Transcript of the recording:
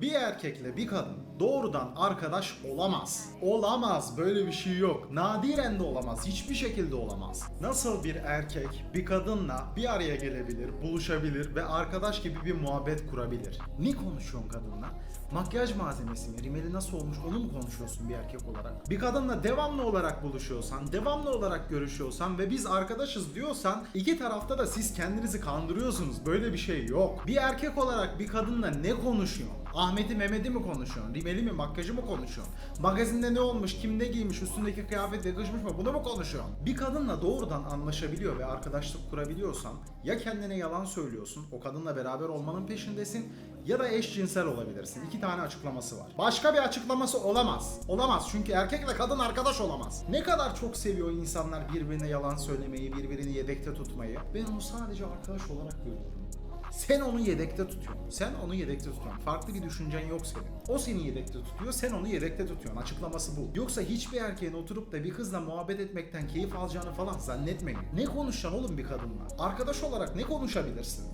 Bir erkekle bir kadın doğrudan arkadaş olamaz. Olamaz. Böyle bir şey yok. Nadiren de olamaz. Hiçbir şekilde olamaz. Nasıl bir erkek bir kadınla bir araya gelebilir, buluşabilir ve arkadaş gibi bir muhabbet kurabilir? Ne konuşuyorsun kadınla? Makyaj malzemesi mi? Rimeli nasıl olmuş onu mu konuşuyorsun bir erkek olarak? Bir kadınla devamlı olarak buluşuyorsan, devamlı olarak görüşüyorsan ve biz arkadaşız diyorsan iki tarafta da siz kendinizi kandırıyorsunuz. Böyle bir şey yok. Bir erkek olarak bir kadınla ne konuşuyorsun? Ahmet'i Mehmet'i mi konuşuyorsun? Rimeli mi makyajı mı konuşuyorsun? Magazinde ne olmuş, kim ne giymiş, üstündeki kıyafet yakışmış mı bunu mu konuşuyorsun? Bir kadınla doğrudan anlaşabiliyor ve arkadaşlık kurabiliyorsan ya kendine yalan söylüyorsun, o kadınla beraber olmanın peşindesin ya da eşcinsel olabilirsin. İki tane açıklaması var. Başka bir açıklaması olamaz. Olamaz çünkü erkekle kadın arkadaş olamaz. Ne kadar çok seviyor insanlar birbirine yalan söylemeyi, birbirini yedekte tutmayı. Ben onu sadece arkadaş olarak görüyorum. Sen onu yedekte tutuyorsun. Sen onu yedekte tutuyorsun. Farklı bir düşüncen yok senin. O seni yedekte tutuyor, sen onu yedekte tutuyorsun. Açıklaması bu. Yoksa hiçbir erkeğin oturup da bir kızla muhabbet etmekten keyif alacağını falan zannetmeyin. Ne konuşacaksın oğlum bir kadınla? Arkadaş olarak ne konuşabilirsin?